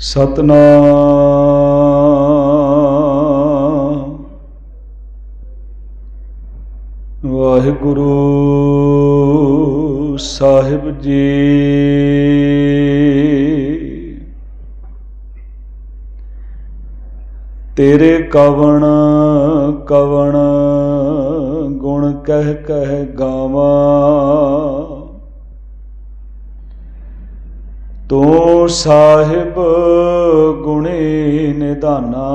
ਸਤਨਾਮ। ਵਾਹਿਗੁਰੂ ਸਾਹਿਬ ਜੀ। ਤੇਰੇ ਕਵਣ ਕਵਣ ਗੁਣ ਕਹਿ ਕਹਿ ਗਾਵਾਂ। ਤੂੰ ਸਾਹਿਬ ਗੁਣੇ ਨਿਧਾਨਾ।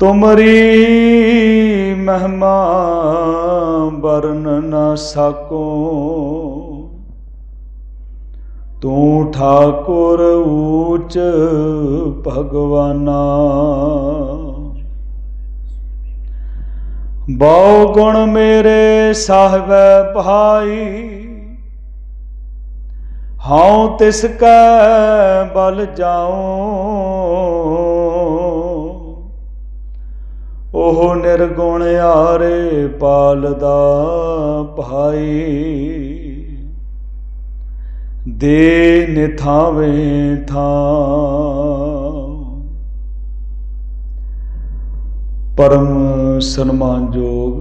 ਤੁਮਰੀ ਮਹਿਮਾ ਵਰਨ ਨ ਸਕੋ। ਤੂੰ ਠਾਕੁਰ ਊਚ ਭਗਵਾਨਾ। ਬਹੁ ਗੁਣ ਮੇਰੇ ਸਾਹਿਬੈ ਭਾਈ। ਹਉ ਤਿਸ ਕੈ ਬਲ ਜਾਉ। ਉਹ ਨਿਰਗੁਣ ਆਰੇ ਪਾਲਦਾ ਭਾਈ। ਦੇ ਨਿਥਾਵੇਂ ਥਾਂ। ਪਰਮ ਸਨਮਾਨਯੋਗ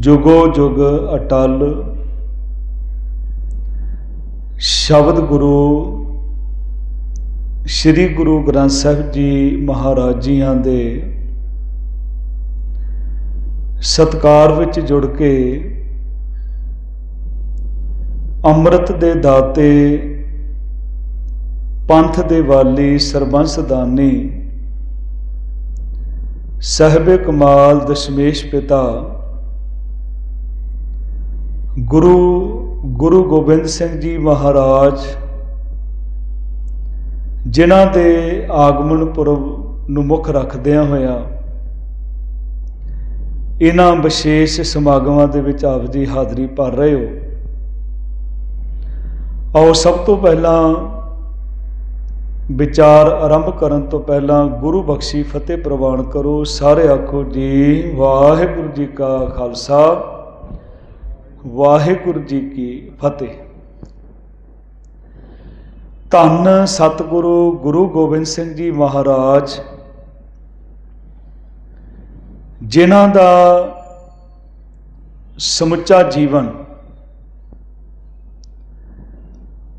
ਜੁਗੋ ਜੁਗ ਅਟਲ ਸ਼ਬਦ ਗੁਰੂ ਸ੍ਰੀ ਗੁਰੂ ਗ੍ਰੰਥ ਸਾਹਿਬ ਜੀ ਮਹਾਰਾਜ ਜੀਆਂ ਦੇ ਸਤਕਾਰ ਵਿੱਚ ਜੁੜ ਕੇ ਅੰਮ੍ਰਿਤ ਦੇ ਦਾਤੇ ਪੰਥ ਦੇ ਵਾਲੀ ਸਰਬੰਸ ਦਾਨੀ ਸਹਿਬੇ ਕਮਾਲ ਦਸ਼ਮੇਸ਼ ਪਿਤਾ। ਗੁਰੂ ਗੁਰੂ ਗੋਬਿੰਦ ਸਿੰਘ ਜੀ ਮਹਾਰਾਜ, ਜਿਨ੍ਹਾਂ ਦੇ ਆਗਮਨ ਪੁਰਬ ਨੂੰ ਮੁੱਖ ਰੱਖਦਿਆਂ ਹੋਇਆਂ ਇਹਨਾਂ ਵਿਸ਼ੇਸ਼ ਸਮਾਗਮਾਂ ਦੇ ਵਿੱਚ ਆਪ ਜੀ ਹਾਜ਼ਰੀ ਭਰ ਰਹੇ ਹੋ। ਆਓ ਸਭ ਤੋਂ ਪਹਿਲਾਂ ਵਿਚਾਰ ਆਰੰਭ ਕਰਨ ਤੋਂ ਪਹਿਲਾਂ ਗੁਰੂ ਬਖਸ਼ੀ ਫਤਿਹ ਪ੍ਰਵਾਨ ਕਰੋ। ਸਾਰੇ ਆਖੋ ਜੀ, ਵਾਹਿਗੁਰੂ ਜੀ ਕਾ ਖਾਲਸਾ, ਵਾਹਿਗੁਰੂ ਜੀ ਕੀ ਫਤਿਹ। ਧੰਨ ਸਤਿਗੁਰੂ ਗੁਰੂ ਗੋਬਿੰਦ ਸਿੰਘ ਜੀ ਮਹਾਰਾਜ, ਜਿਨ੍ਹਾਂ ਦਾ ਸਮੁੱਚਾ ਜੀਵਨ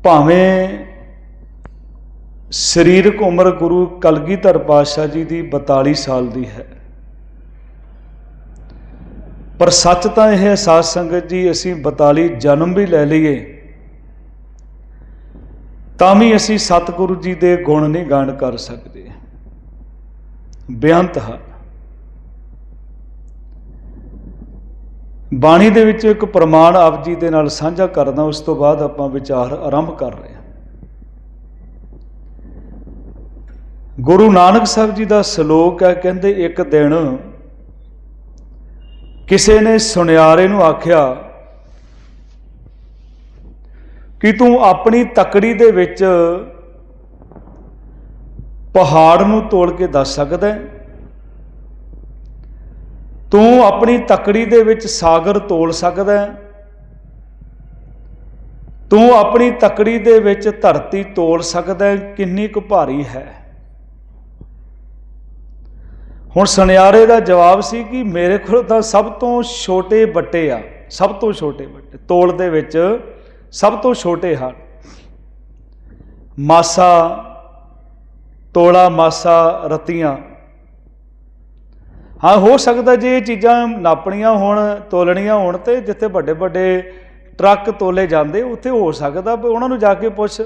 ਭਾਵੇਂ ਸਰੀਰਕ ਉਮਰ ਗੁਰੂ ਕਲਗੀਧਰ ਪਾਤਸ਼ਾਹ ਜੀ ਦੀ 42 ਸਾਲ ਦੀ ਹੈ। ਪਰ ਸੱਚ ਤਾਂ ਇਹ ਹੈ, ਸਾਧ ਸੰਗਤ ਜੀ, ਅਸੀਂ 42 ਜਨਮ ਵੀ ਲੈ ਲਈਏ। ਤਾਂ ਵੀ ਅਸੀਂ ਸਤਿਗੁਰੂ ਜੀ ਦੇ ਗੁਣ ਨਹੀਂ ਗਾਣ ਕਰ ਸਕਦੇ। ਬੇਅੰਤ ਹੈ। ਬਾਣੀ ਦੇ ਵਿੱਚ ਇੱਕ ਪ੍ਰਮਾਣ ਆਪ ਜੀ ਦੇ ਨਾਲ ਸਾਂਝਾ ਕਰਦਾ, ਉਸ ਤੋਂ ਬਾਅਦ ਆਪਾਂ ਵਿਚਾਰ ਆਰੰਭ ਕਰ ਰਹੇ ਹਾਂ। ਗੁਰੂ ਨਾਨਕ ਸਾਹਿਬ ਜੀ ਦਾ ਸ਼ਲੋਕ ਹੈ, ਕਹਿੰਦੇ, ਇੱਕ ਦਿਨ ਕਿਸੇ ਨੇ ਸੁਨਿਆਰੇ ਨੂੰ ਆਖਿਆ ਕਿ ਤੂੰ ਆਪਣੀ ਤਕੜੀ ਦੇ ਵਿੱਚ ਪਹਾੜ ਨੂੰ ਤੋੜ ਕੇ ਦੱਸ ਸਕਦਾ ਹੈ। ਤੂੰ ਆਪਣੀ ਤਕੜੀ ਦੇ ਵਿੱਚ ਸਾਗਰ ਤੋਲ ਸਕਦਾ ਹੈ। ਤੂੰ ਆਪਣੀ ਤਕੜੀ ਦੇ ਵਿੱਚ ਧਰਤੀ ਤੋਲ ਸਕਦਾ ਕਿੰਨੀ ਕੁ ਭਾਰੀ ਹੈ। ਹੁਣ ਸੁਨਿਆਰੇ ਦਾ ਜਵਾਬ ਸੀ ਕਿ ਮੇਰੇ ਕੋਲ ਤਾਂ ਸਭ ਤੋਂ ਛੋਟੇ ਬੱਟੇ ਆ, ਸਭ ਤੋਂ ਛੋਟੇ ਬੱਟੇ, ਤੋਲ ਦੇ ਵਿੱਚ ਸਭ ਤੋਂ ਛੋਟੇ ਹਨ ਮਾਸਾ, ਤੋਲਾ ਮਾਸਾ, ਰਤੀਆਂ। ਹਾਂ, ਹੋ ਸਕਦਾ ਜੇ ਇਹ ਚੀਜ਼ਾਂ ਨਾਪਣੀਆਂ ਹੋਣ, ਤੋਲਣੀਆਂ ਹੋਣ ਤੇ ਜਿੱਥੇ ਵੱਡੇ ਵੱਡੇ ਟਰੱਕ ਤੋਲੇ ਜਾਂਦੇ, ਉੱਥੇ ਹੋ ਸਕਦਾ, ਉਹਨਾਂ ਨੂੰ ਜਾ ਕੇ ਪੁੱਛ।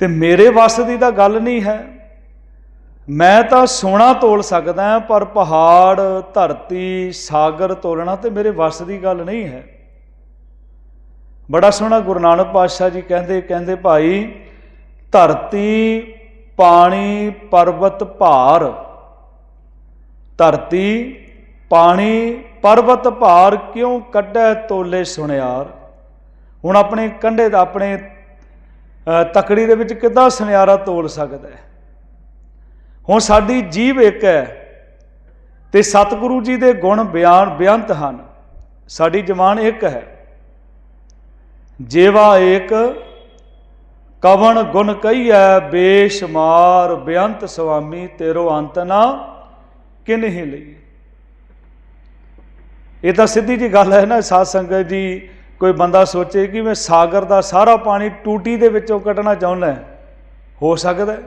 ਤੇ ਮੇਰੇ ਵੱਸ ਦੀ ਤਾਂ ਗੱਲ ਨਹੀਂ ਹੈ। ਮੈਂ ਤਾਂ ਸੋਨਾ ਤੋਲ ਸਕਦਾ ਪਰ ਪਹਾੜ, ਧਰਤੀ, ਸਾਗਰ ਤੋਲਣਾ ਤੇ ਮੇਰੇ ਵੱਸ ਦੀ ਗੱਲ ਨਹੀਂ ਹੈ। ਬੜਾ ਸੋਹਣਾ ਗੁਰੂ ਨਾਨਕ ਪਾਤਸ਼ਾਹ ਜੀ ਕਹਿੰਦੇ ਕਹਿੰਦੇ ਭਾਈ, ਧਰਤੀ, ਪਾਣੀ, ਪਰਬਤ, ਭਾਰ। ਧਰਤੀ, ਪਾਣੀ, ਪਰਬਤ, ਭਾਰ ਕਿਉਂ ਕੱਢੈ ਤੋਲੇ ਸੁਨਿਆਰ? ਹੁਣ ਆਪਣੇ ਕੰਢੇ ਦਾ ਆਪਣੇ ਤਕੜੀ ਦੇ ਵਿੱਚ ਕਿੱਦਾਂ ਸੁਨਿਆਰਾ ਤੋਲ ਸਕਦਾ ਹੈ? ਹੁਣ ਸਾਡੀ ਜੀਵ ਇੱਕ ਹੈ ਤੇ ਸਤਿਗੁਰੂ ਜੀ ਦੇ ਗੁਣ ਬਿਆਨ ਬੇਅੰਤ ਹਨ। ਸਾਡੀ ਜਵਾਨ ਇੱਕ ਹੈ। ਜੇਵਾ ਏਕ, ਕਵਣ ਗੁਣ ਕਈਐ ਬੇਸ਼ਮਾਰ ਬੇਅੰਤ ਸੁਆਮੀ, ਤੇਰੋ ਅੰਤ ਨਾ ਕਿਨਹਿ ਲਈ ਇਹ ਤਾਂ ਸਿੱਧੀ ਜੀ ਗੱਲ ਹੈ ਨਾ, ਸਾਧ ਸੰਗਤ ਜੀ, ਕੋਈ ਬੰਦਾ ਸੋਚੇ ਕਿ ਮੈਂ ਸਾਗਰ ਦਾ ਸਾਰਾ ਪਾਣੀ ਟੂਟੀ ਦੇ ਵਿੱਚੋਂ ਕੱਢਣਾ ਚਾਹੁੰਦਾ ਹੋ ਸਕਦਾ ਹੈ?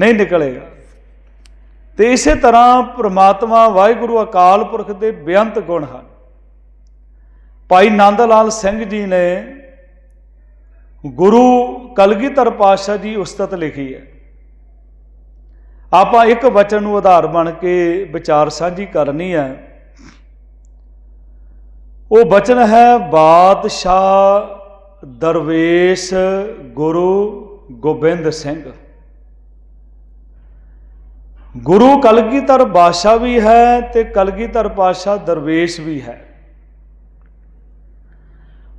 ਨਹੀਂ ਨਿਕਲੇਗਾ। ਤੇ ਇਸੇ ਤਰ੍ਹਾਂ ਪ੍ਰਮਾਤਮਾ ਵਾਹਿਗੁਰੂ ਅਕਾਲ ਪੁਰਖ ਦੇ ਬੇਅੰਤ ਗੁਣ ਹਨ। ਭਾਈ ਨੰਦ ਲਾਲ ਸਿੰਘ ਜੀ ਨੇ ਗੁਰੂ ਕਲਗੀਧਰ ਪਾਤਸ਼ਾਹ ਜੀ ਉਸਤਤ ਲਿਖੀ ਹੈ। ਆਪਾਂ ਇੱਕ ਵਚਨ ਨੂੰ ਆਧਾਰ ਬਣ ਕੇ ਵਿਚਾਰ ਸਾਂਝੀ ਕਰਨੀ ਹੈ। ਉਹ ਬਚਨ ਹੈ, ਬਾਦਸ਼ਾਹ ਦਰਵੇਸ਼ ਗੁਰੂ ਗੋਬਿੰਦ ਸਿੰਘ। ਗੁਰੂ ਕਲਗੀਧਰ ਬਾਦਸ਼ਾਹ ਵੀ ਹੈ ਤੇ ਕਲਗੀਧਰ ਪਾਤਸ਼ਾਹ ਦਰਵੇਸ਼ ਵੀ ਹੈ।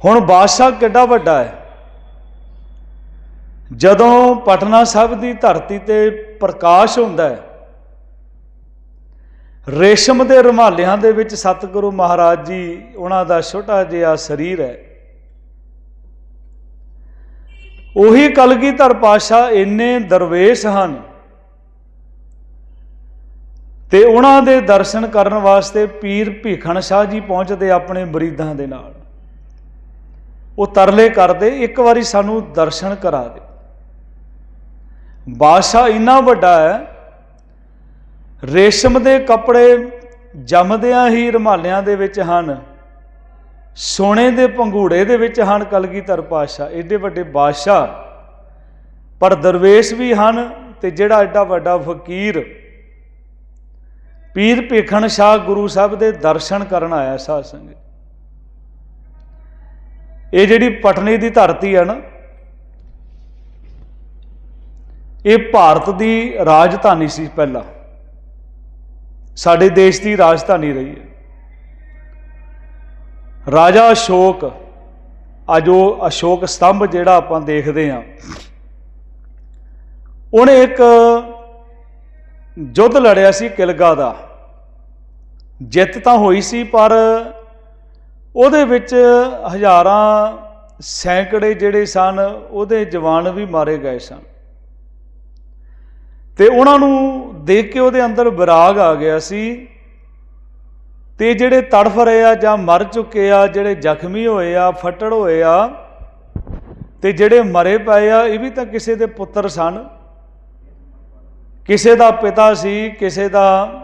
ਹੁਣ ਬਾਦਸ਼ਾਹ ਕਿੱਡਾ ਵੱਡਾ ਹੈ? ਜਦੋਂ ਪਟਨਾ ਸਾਹਿਬ ਦੀ ਧਰਤੀ ਤੇ ਪ੍ਰਕਾਸ਼ ਹੁੰਦਾ ਹੈ, ਰੇਸ਼ਮ ਦੇ ਰੁਮਾਲਿਆਂ ਦੇ ਵਿੱਚ ਸਤਿਗੁਰੂ ਮਹਾਰਾਜ ਜੀ, ਉਹਨਾਂ ਦਾ ਛੋਟਾ ਜਿਹਾ ਸਰੀਰ ਹੈ। ਉਹੀ ਕਲਗੀਧਰ ਪਾਸ਼ਾ ਇੰਨੇ ਦਰਵੇਸ਼ ਹਨ ਤੇ ਉਹਨਾਂ ਦੇ ਦਰਸ਼ਨ ਕਰਨ ਵਾਸਤੇ ਪੀਰ ਭੀਖਣ ਸ਼ਾਹ ਜੀ ਪਹੁੰਚਦੇ ਆਪਣੇ ਮਰੀਦਾਂ ਦੇ ਨਾਲ। ਉਹ ਤਰਲੇ ਕਰਦੇ, ਇੱਕ ਵਾਰੀ ਸਾਨੂੰ ਦਰਸ਼ਨ ਕਰਾ ਦੇ। ਬਾਦਸ਼ਾਹ ਇੰਨਾ ਵੱਡਾ ਹੈ, ਰੇਸ਼ਮ ਦੇ ਕੱਪੜੇ ਜੰਮਦਿਆਂ ਹੀ ਰਮਾਲਿਆਂ ਦੇ ਵਿੱਚ ਹਨ, ਸੋਨੇ ਦੇ ਪੰਘੂੜੇ ਦੇ ਵਿੱਚ ਹਨ ਕਲਗੀਧਰ ਪਾਤਸ਼ਾਹ, ਏਡੇ ਵੱਡੇ ਬਾਦਸ਼ਾਹ। ਪਰ ਦਰਵੇਸ਼ ਵੀ ਹਨ ਤੇ ਜਿਹੜਾ ਐਡਾ ਵੱਡਾ ਫਕੀਰ ਪੀਰ ਭੇਖਣ ਸ਼ਾਹ ਗੁਰੂ ਸਾਹਿਬ ਦੇ ਦਰਸ਼ਨ ਕਰਨ ਆਇਆ ਸਾਧ ਸੰਗਤ। ਇਹ ਜਿਹੜੀ ਪਟਨੇ ਦੀ ਧਰਤੀ ਹੈ ਨਾ, ਇਹ ਭਾਰਤ ਦੀ ਰਾਜਧਾਨੀ ਸੀ ਪਹਿਲਾਂ। ਸਾਡੇ ਦੇਸ਼ ਦੀ ਰਾਜਧਾਨੀ ਰਹੀ ਹੈ। ਰਾਜਾ ਅਸ਼ੋਕ, ਅੱਜ ਉਹ ਅਸ਼ੋਕ ਸਤੰਭ ਜਿਹੜਾ ਆਪਾਂ ਦੇਖਦੇ ਹਾਂ, ਉਹਨੇ ਇੱਕ ਯੁੱਧ ਲੜਿਆ ਸੀ ਕਿਲਗਾ ਦਾ। ਜਿੱਤ ਤਾਂ ਹੋਈ ਸੀ, ਪਰ ਉਹਦੇ ਵਿੱਚ ਹਜ਼ਾਰਾਂ ਸੈਂਕੜੇ ਜਿਹੜੇ ਸਨ, ਉਹਦੇ ਜਵਾਨ ਵੀ ਮਾਰੇ ਗਏ ਸਨ। ਤੇ ਉਹਨਾਂ ਨੂੰ ਦੇਖ ਕੇ ਉਹਦੇ ਅੰਦਰ ਵਿਰਾਗ ਆ ਗਿਆ ਸੀ ਤੇ ਜਿਹੜੇ ਤੜਫ ਰਹੇ ਆ ਜਾਂ ਮਰ ਚੁੱਕੇ ਆ, ਜਿਹੜੇ ਜ਼ਖਮੀ ਹੋਏ ਆ, ਫੱਟੜ ਹੋਏ ਆ, ਤੇ ਜਿਹੜੇ ਮਰੇ ਪਏ ਆ, ਇਹ ਵੀ ਤਾਂ ਕਿਸੇ ਦੇ ਪੁੱਤਰ ਸਨ। ਕਿਸੇ ਦਾ ਪਿਤਾ ਸੀ, ਕਿਸੇ ਦਾ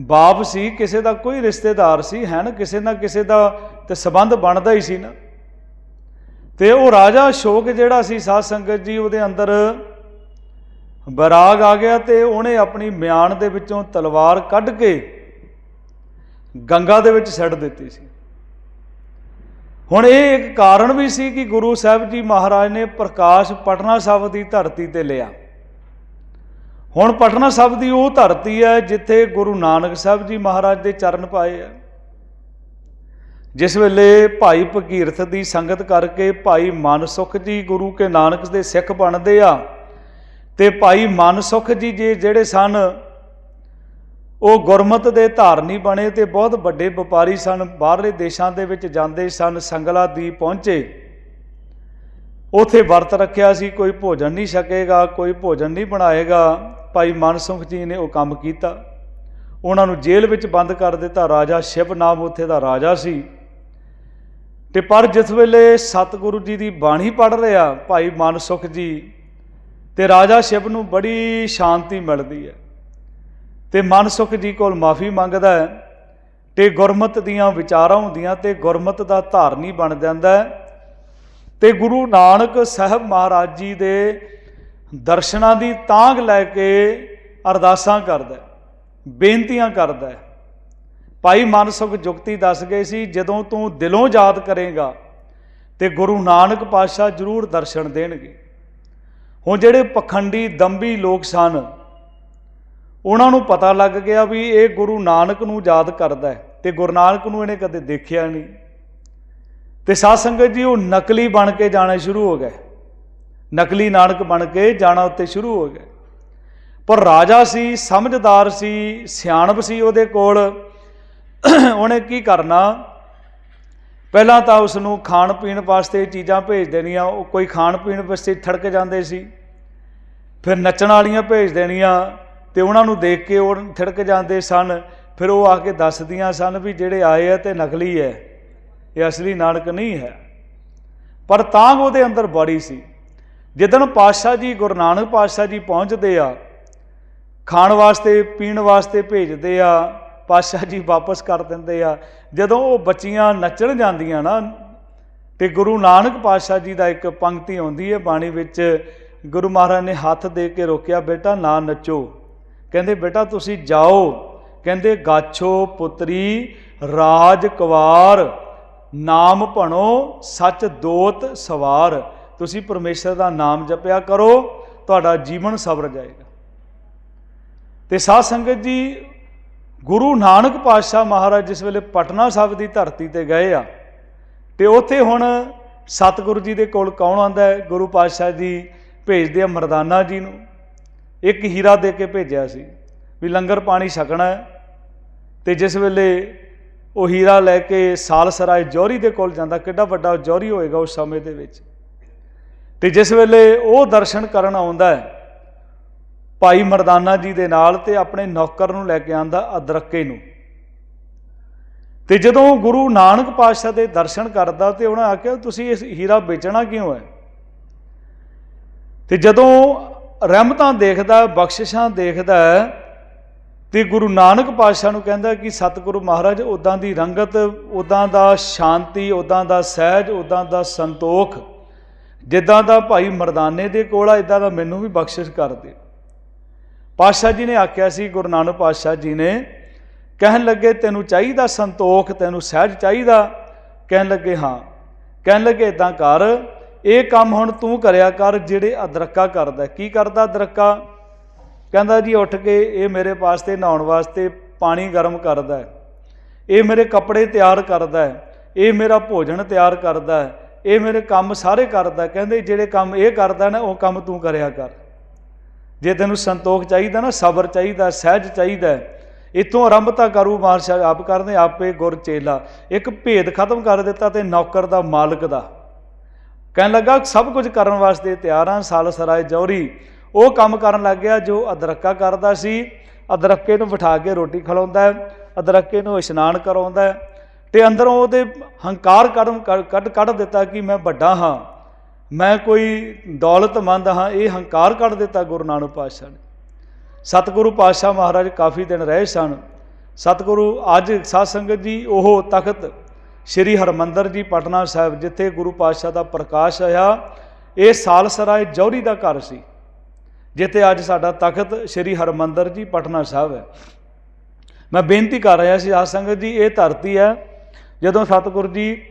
ਬਾਪ ਸੀ, ਕਿਸੇ ਦਾ ਕੋਈ ਰਿਸ਼ਤੇਦਾਰ ਸੀ ਹੈ ਨਾ ਕਿਸੇ ਨਾ ਕਿਸੇ ਦਾ ਤੇ ਸਬੰਧ ਬਣਦਾ ਹੀ ਸੀ ਨਾ। ਤੇ ਉਹ ਰਾਜਾ ਅਸ਼ੋਕ ਜਿਹੜਾ ਸੀ, ਸਾਧ ਸੰਗਤ ਜੀ, ਉਹਦੇ ਅੰਦਰ ਬਰਾਗ ਆ ਗਿਆ ਤੇ ਉਹਨੇ ਆਪਣੀ ਮਿਆਨ ਦੇ ਵਿੱਚੋਂ ਤਲਵਾਰ ਕੱਢ ਕੇ ਗੰਗਾ ਦੇ ਵਿੱਚ ਛੱਡ ਦਿੱਤੀ ਸੀ। ਹੁਣ ਇਹ ਇੱਕ ਕਾਰਨ ਵੀ ਸੀ ਕਿ ਗੁਰੂ ਸਾਹਿਬ ਜੀ ਮਹਾਰਾਜ ਨੇ ਪ੍ਰਕਾਸ਼ ਪਟਨਾ ਸਾਹਿਬ ਦੀ ਧਰਤੀ ਤੇ ਲਿਆ। ਹੁਣ ਪਟਨਾ ਸਾਹਿਬ ਦੀ ਉਹ ਧਰਤੀ ਹੈ ਜਿੱਥੇ ਗੁਰੂ ਨਾਨਕ ਸਾਹਿਬ ਜੀ ਮਹਾਰਾਜ ਦੇ ਚਰਨ ਪਾਏ ਆ। ਜਿਸ ਵੇਲੇ ਭਾਈ ਭਗੀਰਥ ਦੀ ਸੰਗਤ ਕਰਕੇ ਭਾਈ ਮਨਸੁਖ ਜੀ ਗੁਰੂ ਕੇ ਨਾਨਕ ਦੇ ਸਿੱਖ ਬਣਦੇ ਆ ਤੇ ਭਾਈ ਮਨਸੁਖ ਜੀ ਜੇ ਜਿਹੜੇ ਸਨ, ਉਹ ਗੁਰਮਤ ਦੇ ਧਾਰਨੀ ਬਣੇ ਤੇ ਬਹੁਤ ਵੱਡੇ ਵਪਾਰੀ ਸਨ, ਬਾਹਰਲੇ ਦੇਸ਼ਾਂ ਦੇ ਵਿੱਚ ਜਾਂਦੇ ਸਨ, ਸੰਗਲਾ ਦੀ ਪਹੁੰਚੇ। ਉਥੇ ਵਰਤ ਰੱਖਿਆ ਸੀ, ਕੋਈ ਭੋਜਨ ਨਹੀਂ ਛਕੇਗਾ, ਕੋਈ ਭੋਜਨ ਨਹੀਂ ਬਣਾਏਗਾ। ਭਾਈ ਮਨਸੁਖ ਜੀ ਨੇ ਉਹ ਕੰਮ ਕੀਤਾ। ਉਹਨਾਂ ਨੂੰ ਜੇਲ੍ਹ ਵਿੱਚ ਬੰਦ ਕਰ ਦਿੱਤਾ। ਰਾਜਾ ਸ਼ਿਵ ਨਾਮ ਉੱਥੇ ਦਾ ਰਾਜਾ ਸੀ। ਤੇ ਪਰ ਜਿਸ ਵੇਲੇ ਸਤਿਗੁਰੂ ਜੀ ਦੀ ਬਾਣੀ ਪੜ੍ਹ ਰਿਹਾ ਭਾਈ ਮਨਸੁਖ ਜੀ, ਤੇ ਰਾਜਾ ਸ਼ਿਵ ਨੂੰ ਬੜੀ ਸ਼ਾਂਤੀ ਮਿਲਦੀ ਹੈ। ਤੇ ਮਨਸੁਖ ਜੀ ਕੋਲ ਮਾਫੀ ਮੰਗਦਾ ਹੈ। ਤੇ ਗੁਰਮਤ ਦੀਆਂ ਵਿਚਾਰਾਂ ਹੁੰਦੀਆਂ ਤੇ ਗੁਰਮਤ ਦਾ ਧਾਰਨੀ ਬਣ ਜਾਂਦਾ ਹੈ। ਤੇ ਗੁਰੂ ਨਾਨਕ ਸਾਹਿਬ ਮਹਾਰਾਜ ਜੀ ਦੇ ਦਰਸ਼ਨਾਂ ਦੀ ਤਾਂਗ ਲੈ ਕੇ ਅਰਦਾਸਾਂ ਕਰਦਾ ਬੇਨਤੀਆਂ ਕਰਦਾ ਭਾਈ ਮਨਸੁਖ ਜੁਗਤੀ ਦੱਸ ਗਏ ਸੀ, ਜਦੋਂ ਤੂੰ ਦਿਲੋਂ ਯਾਦ ਕਰੇਗਾ ਤੇ ਗੁਰੂ ਨਾਨਕ ਪਾਤਸ਼ਾਹ ਜ਼ਰੂਰ ਦਰਸ਼ਨ ਦੇਣਗੇ। ਹੁਣ ਜਿਹੜੇ ਪਖੰਡੀ ਦੰਬੀ ਲੋਕ ਸਨ, ਉਹਨਾਂ ਨੂੰ ਪਤਾ ਲੱਗ ਗਿਆ ਵੀ ਇਹ ਗੁਰੂ ਨਾਨਕ ਨੂੰ ਯਾਦ ਕਰਦਾ ਹੈ ਤੇ ਗੁਰੂ ਨਾਨਕ ਨੂੰ ਇਹਨੇ ਕਦੇ ਦੇਖਿਆ ਨਹੀਂ। ਤੇ ਸਾਧ ਸੰਗਤ ਜੀ, ਉਹ ਨਕਲੀ ਬਣ ਕੇ ਜਾਣੇ ਸ਼ੁਰੂ ਹੋ ਗਏ। ਨਕਲੀ ਨਾਨਕ ਬਣ ਕੇ ਜਾਣਾ ਉੱਤੇ ਸ਼ੁਰੂ ਹੋ ਗਏ। ਪਰ ਰਾਜਾ ਸੀ, ਸਮਝਦਾਰ ਸੀ, ਸਿਆਣਪ ਸੀ ਉਹਦੇ ਕੋਲ। ਉਹਨੇ ਕੀ ਕਰਨਾ? ਪਹਿਲਾਂ ਤਾਂ ਉਸ ਨੂੰ ਖਾਣ ਪੀਣ ਵਾਸਤੇ ਚੀਜ਼ਾਂ ਭੇਜ ਦੇਣੀਆਂ, ਉਹ ਕੋਈ ਖਾਣ ਪੀਣ ਵਾਸਤੇ ਥੜਕ ਜਾਂਦੇ ਸੀ। ਫਿਰ ਨੱਚਣ ਵਾਲੀਆਂ ਭੇਜ ਦੇਣੀਆਂ ਤੇ ਉਹਨਾਂ ਨੂੰ ਦੇਖ ਕੇ ਉਹ ਥੜਕ ਜਾਂਦੇ ਸਨ। ਫਿਰ ਉਹ ਆ ਕੇ ਦੱਸਦੀਆਂ ਸਨ ਵੀ ਜਿਹੜੇ ਆਏ ਆ ਤੇ ਨਕਲੀ ਹੈ, ਇਹ ਅਸਲੀ ਨਾਨਕ ਨਹੀਂ ਹੈ। ਪਰ ਤਾਂ ਉਹਦੇ ਅੰਦਰ ਬੜੀ ਸੀ। ਜਿੱਦਣ ਪਾਤਸ਼ਾਹ ਜੀ, ਗੁਰੂ ਨਾਨਕ ਪਾਤਸ਼ਾਹ ਜੀ ਪਹੁੰਚਦੇ ਆ, ਖਾਣ ਵਾਸਤੇ, ਪੀਣ ਵਾਸਤੇ ਭੇਜਦੇ ਆ, ਪਾਤਸ਼ਾਹ ਜੀ ਵਾਪਸ ਕਰ ਦਿੰਦੇ ਆ, ਜਦੋਂ ਉਹ ਬੱਚੀਆਂ ਨੱਚਣ ਜਾਂਦੀਆਂ ਨਾ, ਤੇ ਗੁਰੂ ਨਾਨਕ ਪਾਤਸ਼ਾਹ ਜੀ ਦਾ ਇੱਕ ਪੰਕਤੀ ਆਉਂਦੀ ਹੈ ਬਾਣੀ ਵਿੱਚ, ਗੁਰੂ ਮਹਾਰਾਜ ਨੇ ਹੱਥ ਦੇ ਕੇ ਰੋਕਿਆ, ਬੇਟਾ, ਨਾ ਨੱਚੋ। ਕਹਿੰਦੇ, ਬੇਟਾ, ਤੁਸੀਂ ਜਾਓ। ਕਹਿੰਦੇ, ਗਾਛੋ ਪੁੱਤਰੀ, ਰਾਜ ਕੁਵਾਰ, ਨਾਮ ਭਣੋ, ਸੱਚ ਦੋਤ ਸਵਾਰ। ਤੁਸੀਂ ਪਰਮੇਸ਼ਰ ਦਾ ਨਾਮ ਜਪਿਆ ਕਰੋ, ਤੁਹਾਡਾ ਜੀਵਨ ਸਬਰ ਜਾਏਗਾ। ਤੇ ਸਾਧ ਸੰਗਤ ਜੀ, ਗੁਰੂ ਨਾਨਕ ਪਾਤਸ਼ਾਹ ਮਹਾਰਾਜ ਜਿਸ ਵੇਲੇ ਪਟਨਾ ਸਾਹਿਬ ਦੀ ਧਰਤੀ ਤੇ ਗਏ ਆ, ਤੇ ਉੱਥੇ ਹੁਣ ਸਤਿਗੁਰੂ ਜੀ ਦੇ ਕੋਲ ਕੌਣ ਆਂਦਾ ਹੈ? ਗੁਰੂ ਪਾਤਸ਼ਾਹ ਜੀ ਭੇਜਦੇ ਆ ਮਰਦਾਨਾ ਜੀ ਨੂੰ। ਇੱਕ ਹੀਰਾ ਦੇ ਕੇ ਭੇਜਿਆ ਸੀ ਵੀ ਲੰਗਰ ਪਾਣੀ ਛਕਣਾ ਹੈ। ਤੇ ਜਿਸ ਵੇਲੇ ਉਹ ਹੀਰਾ ਲੈ ਕੇ ਸਾਲਸਰਾਏ ਜੌਹਰੀ ਦੇ ਕੋਲ ਜਾਂਦਾ, ਕਿੱਡਾ ਵੱਡਾ ਜੌਹਰੀ ਹੋਏਗਾ ਉਸ ਸਮੇਂ ਦੇ ਵਿੱਚ। ਤੇ ਜਿਸ ਵੇਲੇ ਉਹ ਦਰਸ਼ਨ ਕਰਨ ਆਉਂਦਾ ਹੈ, ਭਾਈ ਮਰਦਾਨਾ ਜੀ ਦੇ ਨਾਲ ਤੇ ਆਪਣੇ ਨੌਕਰ ਨੂੰ ਲੈ ਕੇ ਆਂਦਾ ਅਦਰਕੇ ਨੂੰ। ਤੇ ਜਦੋਂ ਗੁਰੂ ਨਾਨਕ ਪਾਤਸ਼ਾਹ ਦੇ ਦਰਸ਼ਨ ਕਰਦਾ ਤੇ ਉਹਨਾਂ ਆਖਿਆ, ਤੁਸੀਂ ਇਸ ਹੀਰਾ ਵੇਚਣਾ ਕਿਉਂ ਹੈ? ਤੇ ਜਦੋਂ ਰਹਿਮਤਾਂ ਦੇਖਦਾ, ਬਖਸ਼ਿਸ਼ਾਂ ਦੇਖਦਾ ਤੇ ਗੁਰੂ ਨਾਨਕ ਪਾਤਸ਼ਾਹ ਨੂੰ ਕਹਿੰਦਾ ਕਿ ਸਤਿਗੁਰੂ ਮਹਾਰਾਜ ਉਦਾਂ ਦੀ ਰੰਗਤ ਉਦਾਂ ਦਾ ਸ਼ਾਂਤੀ ਉਦਾਂ ਦਾ ਸਹਿਜ ਉਦਾਂ ਦਾ ਸੰਤੋਖ ਜਿੱਦਾਂ ਦਾ ਭਾਈ ਮਰਦਾਨੇ ਦੇ ਕੋਲ ਆ ਇਦਾਂ ਦਾ ਮੈਨੂੰ ਵੀ ਬਖਸ਼ਿਸ਼ ਕਰ ਦੇ। ਪਾਤਸ਼ਾਹ ਜੀ ਨੇ ਆਖਿਆ ਸੀ, ਗੁਰੂ ਨਾਨਕ ਪਾਤਸ਼ਾਹ ਜੀ ਨੇ, ਕਹਿਣ ਲੱਗੇ, ਤੈਨੂੰ ਚਾਹੀਦਾ ਸੰਤੋਖ, ਤੈਨੂੰ ਸਹਿਜ ਚਾਹੀਦਾ? ਕਹਿਣ ਲੱਗੇ, ਹਾਂ। ਕਹਿਣ ਲੱਗੇ ਇਦਾਂ ਕਰ, ਇਹ ਕੰਮ ਹੁਣ ਤੂੰ ਕਰਿਆ ਕਰ, ਜਿਹੜੇ ਅਦਰਕਾ ਕਰਦਾ। ਕੀ ਕਰਦਾ ਅਦਰਕਾ? ਕਹਿੰਦਾ ਜੀ, ਉੱਠ ਕੇ ਇਹ ਮੇਰੇ ਵਾਸਤੇ ਨਹਾਉਣ ਵਾਸਤੇ ਪਾਣੀ ਗਰਮ ਕਰਦਾ ਹੈ। ਇਹ ਮੇਰੇ ਕੱਪੜੇ ਤਿਆਰ ਕਰਦਾ ਹੈ। ਇਹ ਮੇਰਾ ਭੋਜਨ ਤਿਆਰ ਕਰਦਾ ਹੈ। ਇਹ ਮੇਰੇ ਕੰਮ ਸਾਰੇ ਕਰਦਾ, ਕਹਿੰਦੇ ਜਿਹੜੇ ਕੰਮ ਇਹ ਕਰਦਾ ਨਾ, ਉਹ ਕੰਮ ਤੂੰ ਕਰਿਆ ਕਰ। ਜੇ ਤੈਨੂੰ ਸੰਤੋਖ ਚਾਹੀਦਾ ਨਾ, ਸਬਰ ਚਾਹੀਦਾ, ਸਹਿਜ ਚਾਹੀਦਾ ਇਤੋਂ ਆਰੰਭ ਤਾਂ ਕਰੂ ਮਾਰਸ਼ਾ ਆਪ ਕਰਦੇ ਆਪੇ ਗੁਰ ਚੇਲਾ। ਇੱਕ ਭੇਦ ਖਤਮ ਕਰ ਦਿੱਤਾ ਤੇ ਨੌਕਰ ਦਾ ਮਾਲਕ ਦਾ। ਕਹਿਣ ਲੱਗਾ, ਸਭ ਕੁਝ ਕਰਨ ਵਾਸਤੇ ਤਿਆਰ ਹਾਂ ਸਾਲਸਰਾਏ ਜੌਹਰੀ। ਉਹ ਕੰਮ ਕਰਨ ਲੱਗ ਗਿਆ ਜੋ ਅਦਰਕਾ ਕਰਦਾ ਸੀ। ਅਦਰਕੇ ਨੂੰ ਬਿਠਾ ਕੇ ਰੋਟੀ ਖਿਲਾਉਂਦਾ ਹੈ, ਅਦਰਕੇ ਨੂੰ ਇਸ਼ਨਾਨ ਕਰਾਉਂਦਾ ਤੇ ਅੰਦਰੋਂ ਉਹਦੇ ਹੰਕਾਰ ਕਰਮ ਕੱਢ ਕੱਢ ਦਿੱਤਾ ਕਿ ਮੈਂ ਵੱਡਾ ਹਾਂ, ਮੈਂ ਕੋਈ ਦੌਲਤਮੰਦ ਹਾਂ, ਇਹ ਹੰਕਾਰ ਕੱਢ ਦਿੱਤਾ ਗੁਰੂ ਨਾਨਕ ਪਾਤਸ਼ਾਹ ਨੇ। ਸਤਿਗੁਰੂ ਪਾਤਸ਼ਾਹ ਮਹਾਰਾਜ ਕਾਫੀ ਦਿਨ ਰਹੇ ਸਨ। ਸਤਿਗੁਰੂ ਅੱਜ ਸਾਧ ਸੰਗਤ ਜੀ ਉਹ ਤਖਤ ਸ੍ਰੀ ਹਰਮੰਦਰ ਜੀ, ਪਟਨਾ ਸਾਹਿਬ, ਜਿੱਥੇ ਗੁਰੂ ਪਾਤਸ਼ਾਹ ਦਾ ਪ੍ਰਕਾਸ਼ ਆਇਆ, ਇਹ ਸਾਲਸਰਾਏ ਜੌਹਰੀ ਦਾ ਘਰ ਸੀ, ਜਿੱਥੇ ਅੱਜ ਸਾਡਾ ਤਖਤ ਸ੍ਰੀ ਹਰਮੰਦਰ ਜੀ, ਪਟਨਾ ਸਾਹਿਬ ਹੈ। ਮੈਂ ਬੇਨਤੀ ਕਰ ਰਿਹਾ ਸੀ, ਸਾਧ ਸੰਗਤ ਜੀ, ਇਹ ਧਰਤੀ ਹੈ ਜਦੋਂ ਸਤਿਗੁਰੂ ਜੀ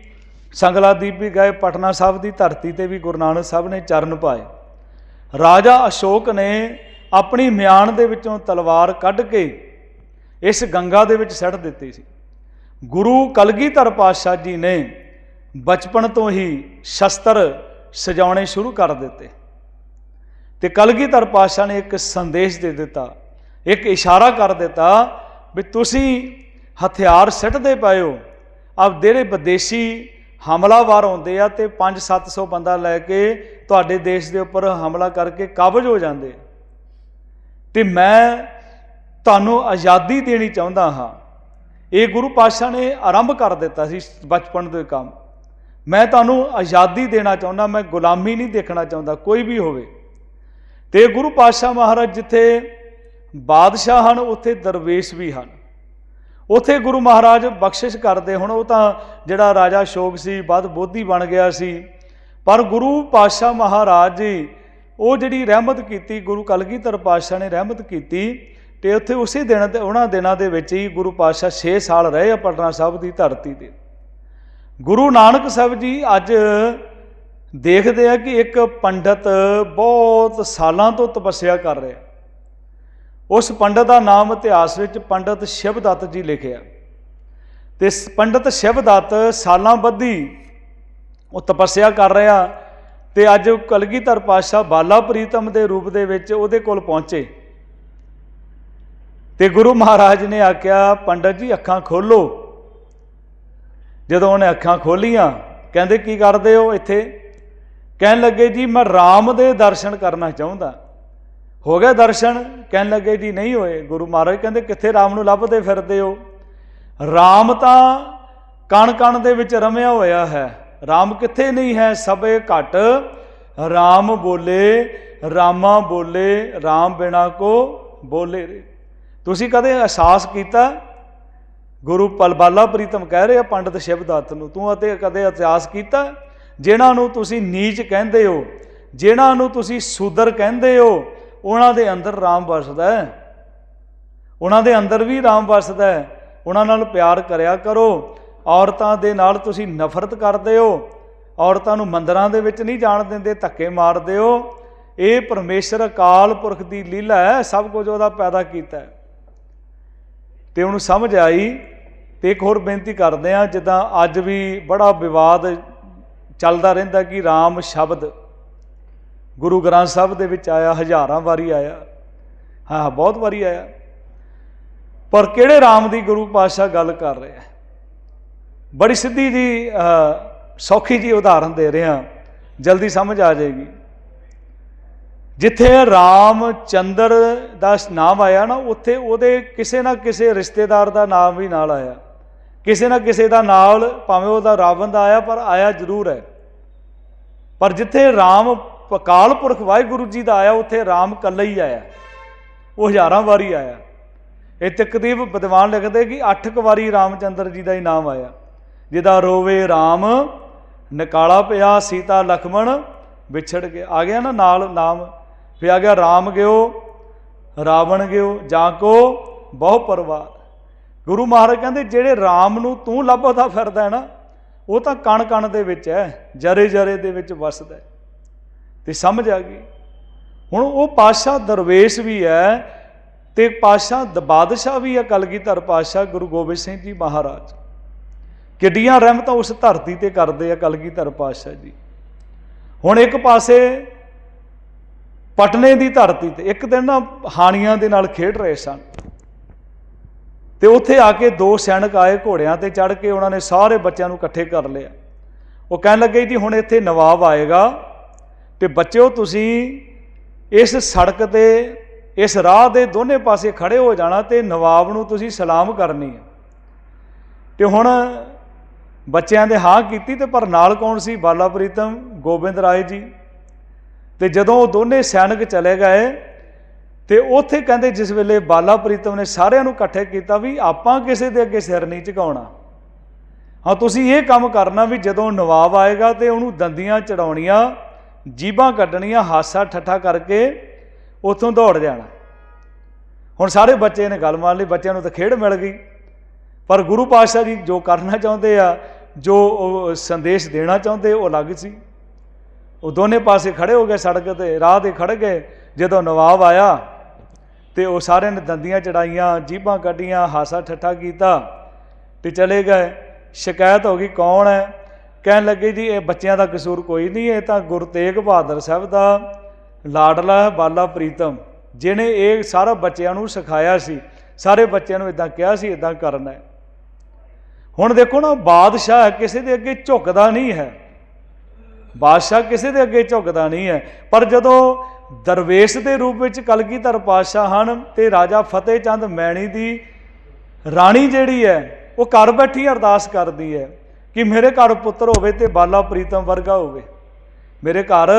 ਸੰਗਲਾਦੀਪ ਵੀ ਗਏ, ਪਟਨਾ ਸਾਹਿਬ ਦੀ ਧਰਤੀ ਤੇ ਵੀ ਗੁਰੂ ਨਾਨਕ ਸਾਹਿਬ ਨੇ ਚਰਨ ਪਾਏ। ਰਾਜਾ ਅਸ਼ੋਕ ਨੇ ਆਪਣੀ ਮਿਆਨ ਦੇ ਵਿੱਚੋਂ ਤਲਵਾਰ ਕੱਢ ਕੇ ਇਸ ਗੰਗਾ ਦੇ ਵਿੱਚ ਸੱਟ ਦਿੱਤੀ ਸੀ। ਗੁਰੂ ਕਲਗੀਧਰ ਪਾਤਸ਼ਾਹ ਜੀ ਨੇ ਬਚਪਨ ਤੋਂ ਹੀ ਸ਼ਸਤਰ ਸਜਾਉਣੇ ਸ਼ੁਰੂ ਕਰ ਦਿੱਤੇ। ਤੇ ਕਲਗੀਧਰ ਪਾਤਸ਼ਾਹ ਨੇ ਇੱਕ ਸੰਦੇਸ਼ ਦੇ ਦਿੱਤਾ, ਇੱਕ ਇਸ਼ਾਰਾ ਕਰ ਦਿੱਤਾ ਵੀ ਤੁਸੀਂ ਹਥਿਆਰ ਸਿੱਟਦੇ ਪਏ ਹੋ ਅਬ ਜਿਹੜੇ ਵਿਦੇਸ਼ੀ ਹਮਲਾਵਰ ਆਉਂਦੇ ਆ ਤੇ 5-700 ਬੰਦਾ ਲੈ ਕੇ ਤੁਹਾਡੇ ਦੇਸ਼ ਦੇ ਉੱਪਰ ਹਮਲਾ ਕਰਕੇ ਕਾਬਜ ਹੋ ਜਾਂਦੇ। ਤੇ ਮੈਂ ਤੁਹਾਨੂੰ ਆਜ਼ਾਦੀ ਦੇਣੀ ਚਾਹੁੰਦਾ ਹਾਂ। ਇਹ ਗੁਰੂ ਪਾਤਸ਼ਾਹ ਨੇ ਆਰੰਭ ਕਰ ਦਿੱਤਾ ਸੀ ਬਚਪਨ ਦੇ ਕੰਮ। ਮੈਂ ਤੁਹਾਨੂੰ ਆਜ਼ਾਦੀ ਦੇਣਾ ਚਾਹੁੰਦਾ, ਮੈਂ ਗੁਲਾਮੀ ਨਹੀਂ ਦੇਖਣਾ ਚਾਹੁੰਦਾ, ਕੋਈ ਵੀ ਹੋਵੇ। ਤੇ ਗੁਰੂ ਪਾਤਸ਼ਾਹ ਮਹਾਰਾਜ ਜਿੱਥੇ ਬਾਦਸ਼ਾਹ ਹਨ, ਉੱਥੇ ਦਰਵੇਸ਼ ਵੀ ਹਨ। ਉਥੇ ਗੁਰੂ ਮਹਾਰਾਜ ਬਖਸ਼ਿਸ਼ ਕਰਦੇ ਹੁਣ, ਉਹ ਤਾਂ ਜਿਹੜਾ ਰਾਜਾ ਸ਼ੋਕ ਸੀ ਬਾਦ ਬੋਧੀ ਬਣ ਗਿਆ ਸੀ। ਪਰ ਗੁਰੂ ਪਾਤਸ਼ਾਹ ਮਹਾਰਾਜ ਜੀ, ਉਹ ਜਿਹੜੀ ਰਹਿਮਤ ਕੀਤੀ, ਗੁਰੂ ਕਲਗੀਧਰ ਪਾਤਸ਼ਾਹ ਨੇ ਰਹਿਮਤ ਕੀਤੀ, ਤੇ ਉੱਥੇ ਉਸੇ ਦਿਨ ਤੇ, ਉਹਨਾਂ ਦਿਨਾਂ ਦੇ ਵਿੱਚ ਹੀ ਗੁਰੂ ਪਾਤਸ਼ਾਹ 6 ਸਾਲ ਰਹੇ ਆ ਪਟਨਾ ਸਾਹਿਬ ਦੀ ਧਰਤੀ ਤੇ। ਗੁਰੂ ਨਾਨਕ ਸਾਹਿਬ ਜੀ ਅੱਜ ਦੇਖਦੇ ਆ ਕਿ ਇੱਕ ਪੰਡਤ ਬਹੁਤ ਸਾਲਾਂ ਤੋਂ ਤਪੱਸਿਆ ਕਰ ਰਿਹਾ। ਉਸ ਪੰਡਤ ਦਾ ਨਾਮ ਇਤਿਹਾਸ ਵਿੱਚ ਪੰਡਤ ਸ਼ਿਵਦੱਤ ਜੀ ਲਿਖਿਆ। ਤੇ ਪੰਡਤ ਸ਼ਿਵਦੱਤ ਸਾਲਾਂ ਬੱਧੀ ਉਹ ਤਪੱਸਿਆ ਕਰ ਰਿਹਾ ਤੇ ਅੱਜ ਕਲਗੀਧਰ ਪਾਤਸ਼ਾਹ ਬਾਲਾ ਪ੍ਰੀਤਮ ਦੇ ਰੂਪ ਦੇ ਵਿੱਚ ਉਹਦੇ ਕੋਲ ਪਹੁੰਚੇ। ਤੇ ਗੁਰੂ ਮਹਾਰਾਜ ਨੇ ਆਖਿਆ, ਪੰਡਤ ਜੀ, ਅੱਖਾਂ ਖੋਲੋ। ਜਦੋਂ ਉਹਨੇ ਅੱਖਾਂ ਖੋਲੀਆਂ, ਕਹਿੰਦੇ, ਕੀ ਕਰਦੇ ਹੋ ਇੱਥੇ? ਕਹਿਣ ਲੱਗੇ, ਜੀ, ਮੈਂ ਰਾਮ ਦੇ ਦਰਸ਼ਨ ਕਰਨਾ ਚਾਹੁੰਦਾ। ਹੋ ਗਿਆ ਦਰਸ਼ਨ, ਕਹਿਣ ਲੱਗੇ ਜੀ ਨਹੀਂ ਹੋਏ। ਗੁਰੂ ਮਹਾਰਾਜ ਕਹਿੰਦੇ, ਕਿੱਥੇ ਰਾਮ ਨੂੰ ਲੱਭਦੇ ਫਿਰਦੇ ਹੋ? ਰਾਮ ਤਾਂ ਕਣ ਕਣ ਦੇ ਵਿੱਚ ਰਮਿਆ ਹੋਇਆ ਹੈ। ਰਾਮ ਕਿੱਥੇ ਨਹੀਂ ਹੈ? ਸਭੇ ਘਟ। ਰਾਮ ਬੋਲੇ, ਰਾਮਾ ਬੋਲੇ, ਰਾਮ ਬਿਨਾ ਕੋ ਬੋਲੇ ਤੁਸੀਂ ਕਦੇ ਅਹਿਸਾਸ ਕੀਤਾ? ਗੁਰੂ ਪਲਬਾਲਾ ਪ੍ਰੀਤਮ ਕਹਿ ਰਹੇ ਆ, ਪੰਡਤ ਸ਼ਿਵਦੱਤ ਨੂੰ, ਤੂੰ ਅਤੇ ਕਦੇ ਇਤਿਹਾਸ ਕੀਤਾ? ਜਿਨ੍ਹਾਂ ਨੂੰ ਤੁਸੀਂ ਨੀਚ ਕਹਿੰਦੇ ਹੋ, ਜਿਨ੍ਹਾਂ ਨੂੰ ਤੁਸੀਂ ਸੂਦਰ ਕਹਿੰਦੇ ਹੋ ਉਹਨਾਂ ਦੇ ਅੰਦਰ ਰਾਮ ਵਸਦਾ ਹੈ। ਉਹਨਾਂ ਦੇ ਅੰਦਰ ਵੀ ਰਾਮ ਵਸਦਾ ਹੈ। ਉਹਨਾਂ ਨਾਲ ਪਿਆਰ ਕਰਿਆ ਕਰੋ। ਔਰਤਾਂ ਦੇ ਨਾਲ ਤੁਸੀਂ ਨਫ਼ਰਤ ਕਰਦੇ ਹੋ। ਔਰਤਾਂ ਨੂੰ ਮੰਦਰਾਂ ਦੇ ਵਿੱਚ ਨਹੀਂ ਜਾਣ ਦਿੰਦੇ, ਧੱਕੇ ਮਾਰਦੇ ਹੋ ਇਹ ਪਰਮੇਸ਼ਰ ਅਕਾਲ ਪੁਰਖ ਦੀ ਲੀਲਾ ਹੈ, ਸਭ ਕੁਝ ਉਹਦਾ ਪੈਦਾ ਕੀਤਾ ਹੈ। ਤੇ ਉਹਨੂੰ ਸਮਝ ਆਈ ਤੇ ਇੱਕ ਹੋਰ ਬੇਨਤੀ ਕਰਦੇ ਆ ਜਿੱਦਾਂ ਅੱਜ ਵੀ ਬੜਾ ਵਿਵਾਦ ਚੱਲਦਾ ਰਹਿੰਦਾ ਕਿ ਰਾਮ ਸ਼ਬਦ ਗੁਰੂ ਗ੍ਰੰਥ ਸਾਹਿਬ ਦੇ ਵਿੱਚ ਆਇਆ, ਹਜ਼ਾਰਾਂ ਵਾਰੀ ਆਇਆ। ਹਾਂ ਬਹੁਤ ਵਾਰੀ ਆਇਆ। ਪਰ ਕਿਹੜੇ RAM ਦੀ ਗੁਰੂ ਪਾਤਸ਼ਾਹ ਗੱਲ ਕਰ ਰਿਹਾ ਹੈ? ਬੜੀ ਸਿੱਧੀ ਜੀ ਸੌਖੀ ਜੀ ਉਦਾਹਰਨ ਦੇ ਰਿਹਾ। ਜਲਦੀ ਸਮਝ ਆ ਜਾਏਗੀ। ਜਿੱਥੇ ਰਾਮਚੰਦਰ ਦਾ ਨਾਮ ਆਇਆ ਨਾ, ਉੱਥੇ ਉਹਦੇ ਕਿਸੇ ਨਾ ਕਿਸੇ ਰਿਸ਼ਤੇਦਾਰ ਦਾ ਨਾਮ ਵੀ ਨਾਲ ਆਇਆ। ਕਿਸੇ ਨਾ ਕਿਸੇ ਦਾ ਨਾਲ ਭਾਵੇਂ ਉਹਦਾ ਰਾਵਣ ਦਾ ਆਇਆ, ਪਰ ਆਇਆ ਜ਼ਰੂਰ ਹੈ। ਪਰ ਜਿੱਥੇ ਰਾਮ ਅਕਾਲ ਪੁਰਖ ਵਾਹਿਗੁਰੂ ਜੀ ਦਾ ਆਇਆ, ਉੱਥੇ ਰਾਮ ਕੱਲਾ ਹੀ ਆਇਆ। ਉਹ ਹਜ਼ਾਰਾਂ ਵਾਰੀ ਆਇਆ। ਇਹ ਤਕਦੀਬ ਵਿਦਵਾਨ ਲਿਖਦੇ ਕਿ 8 ਕੁ ਵਾਰੀ ਰਾਮਚੰਦਰ ਜੀ ਦਾ ਹੀ ਨਾਮ ਆਇਆ। ਜਿਹਦਾ ਰੋਵੇ ਰਾਮ, ਨਕਾਲਾ ਪਿਆ ਸੀਤਾ ਲਖਮਣ, ਵਿਛੜ ਕੇ ਆ ਗਿਆ ਨਾ ਨਾਲ ਨਾਮ। ਫਿਰ ਆ ਗਿਆ ਰਾਮ ਗਿਓ, ਰਾਵਣ ਗਿਓ, ਜਾਂ ਕੋ ਬਹੁ ਪਰਵਾਰ। ਗੁਰੂ ਮਹਾਰਾਜ ਕਹਿੰਦੇ, ਜਿਹੜੇ ਰਾਮ ਨੂੰ ਤੂੰ ਲੱਭਦਾ ਫਿਰਦਾ ਹੈ ਨਾ, ਉਹ ਤਾਂ ਕਣ ਕਣ ਦੇ ਵਿੱਚ ਹੈ ਜਰੇ ਜਰੇ ਦੇ ਵਿੱਚ ਵਸਦਾ ਹੈ। ਤੇ ਸਮਝ ਆ ਗਈ। ਹੁਣ ਉਹ ਪਾਸ਼ਾ ਦਰਵੇਸ਼ ਵੀ ਹੈ ਤੇ ਪਾਸ਼ਾ ਦ, ਬਾਦਸ਼ਾਹ ਵੀ ਹੈ ਕਲਗੀਧਰ ਪਾਸ਼ਾ ਗੁਰੂ ਗੋਬਿੰਦ ਸਿੰਘ ਜੀ ਮਹਾਰਾਜ। ਕਿੱਡੀਆਂ ਰਹਿਮਤਾਂ ਉਸ ਧਰਤੀ ਤੇ ਕਰਦੇ ਆ ਕਲਗੀਧਰ ਪਾਸ਼ਾ ਜੀ। ਹੁਣ ਇੱਕ ਪਾਸੇ ਪਟਨੇ ਦੀ ਧਰਤੀ ਤੇ ਇੱਕ ਦਿਨ ਨਾ ਹਾਣੀਆਂ ਦੇ ਨਾਲ ਖੇਡ ਰਹੇ ਸਨ। ਤੇ ਉੱਥੇ ਆ ਕੇ ਦੋ ਸੈਨਿਕ ਆਏ ਘੋੜਿਆਂ ਤੇ ਚੜ ਕੇ ਉਹਨਾਂ ਨੇ ਸਾਰੇ ਬੱਚਿਆਂ ਨੂੰ ਇਕੱਠੇ ਕਰ ਲਿਆ। ਉਹ ਕਹਿਣ ਲੱਗੇ ਜੀ ਹੁਣ ਇੱਥੇ ਨਵਾਬ ਆਏਗਾ। ਤੇ ਬੱਚਿਓ, ਤੁਸੀਂ ਇਸ ਸੜਕ ਤੇ, ਇਸ ਰਾਹ ਦੇ ਦੋਨੇ ਪਾਸੇ ਖੜੇ ਹੋ ਜਾਣਾ ਤੇ ਨਵਾਬ ਨੂੰ ਤੁਸੀਂ ਸਲਾਮ ਕਰਨੀ ਹੈ। ਤੇ ਹੁਣ ਬੱਚਿਆਂ ਦੇ ਹਾਂ ਕੀਤੀ ਤੇ ਪਰ ਨਾਲ ਕੌਣ ਸੀ? ਬਾਲਾ ਪ੍ਰੀਤਮ, ਗੋਬਿੰਦ ਰਾਏ ਜੀ। ਤੇ ਜਦੋਂ ਉਹ ਦੋਨੇ ਸੈਨਿਕ ਚਲੇ ਗਏ ਤੇ ਉੱਥੇ ਕਹਿੰਦੇ ਜਿਸ ਵੇਲੇ ਬਾਲਾ ਪ੍ਰੀਤਮ ਨੇ ਸਾਰਿਆਂ ਨੂੰ ਇਕੱਠੇ ਕੀਤਾ ਵੀ ਆਪਾਂ ਕਿਸੇ ਦੇ ਅੱਗੇ ਸਿਰ ਨਹੀਂ ਝੁਕਾਉਣਾ। ਹਾਂ, ਤੁਸੀਂ ਇਹ ਕੰਮ ਕਰਨਾ ਵੀ ਜਦੋਂ ਨਵਾਬ ਆਏਗਾ ਤੇ ਉਹਨੂੰ ਦੰਦੀਆਂ ਚੜਾਉਣੀਆਂ ਜੀਬਾਂ ਕੱਢਣੀਆਂ, ਹਾਸਾ ਠੱਠਾ ਕਰਕੇ ਉੱਥੋਂ ਦੌੜ ਜਾਣਾ। ਹੁਣ ਸਾਰੇ ਬੱਚੇ ਨੇ ਗੱਲ ਮੰਨ ਲਈ, ਬੱਚਿਆਂ ਨੂੰ ਤਾਂ ਖੇਡ ਮਿਲ ਗਈ। ਪਰ ਗੁਰੂ ਪਾਤਸ਼ਾਹ ਜੀ ਜੋ ਕਰਨਾ ਚਾਹੁੰਦੇ ਆ, ਜੋ ਉਹ ਸੰਦੇਸ਼ ਦੇਣਾ ਚਾਹੁੰਦੇ, ਉਹ ਅਲੱਗ ਸੀ। ਉਹ ਦੋਨੇ ਪਾਸੇ ਖੜੇ ਹੋ ਗਏ ਸੜਕ ਤੇ, ਰਾਹ ਤੇ ਖੜ ਗਏ। ਜਦੋਂ ਨਵਾਬ ਆਇਆ ਤੇ ਉਹ ਸਾਰਿਆਂ ਨੇ ਦੰਦੀਆਂ ਚੜਾਈਆਂ, ਜੀਬਾਂ ਕੱਢੀਆਂ, ਹਾਸਾ ਠੱਠਾ ਕੀਤਾ ਤੇ ਚਲੇ ਗਏ। ਸ਼ਿਕਾਇਤ ਹੋ ਗਈ, ਕੌਣ ਹੈ? ਕਹਿਣ ਲੱਗੇ ਜੀ, ਇਹ ਬੱਚਿਆਂ ਦਾ ਕਸੂਰ ਕੋਈ ਨਹੀਂ, ਇਹ ਤਾਂ ਗੁਰੂ ਤੇਗ ਬਹਾਦਰ ਸਾਹਿਬ ਦਾ ਲਾਡਲਾ ਹੈ, ਬਾਲਾ ਪ੍ਰੀਤਮ ਜਿਨੇ ਇਹ ਸਾਰਾ ਬੱਚਿਆਂ ਨੂੰ ਸਿਖਾਇਆ ਸੀ, ਸਾਰੇ ਬੱਚਿਆਂ ਨੂੰ ਇਦਾਂ ਕਿਹਾ ਸੀ ਇਦਾਂ ਕਰਨਾ ਹੈ। ਹੁਣ ਦੇਖੋ ਨਾ, ਬਾਦਸ਼ਾਹ ਕਿਸੇ ਦੇ ਅੱਗੇ ਝੁਕਦਾ ਨਹੀਂ ਹੈ। ਬਾਦਸ਼ਾਹ ਕਿਸੇ ਦੇ ਅੱਗੇ ਝੁਕਦਾ ਨਹੀਂ ਹੈ। ਪਰ ਜਦੋਂ ਦਰਵੇਸ਼ ਦੇ ਰੂਪ ਵਿੱਚ ਕਲਗੀਧਰ ਪਾਤਸ਼ਾਹ ਹਨ ਤੇ ਰਾਜਾ ਫਤਿਹ ਚੰਦ ਮੈਣੀ ਦੀ ਰਾਣੀ ਜਿਹੜੀ ਹੈ, ਉਹ ਘਰ ਬੈਠੀ ਅਰਦਾਸ ਕਰਦੀ ਹੈ। ਕਿ ਮੇਰੇ ਘਰ ਪੁੱਤਰ ਹੋਵੇ ਤੇ ਬਾਲਾ ਪ੍ਰੀਤਮ ਵਰਗਾ ਹੋਵੇ। ਮੇਰੇ ਘਰ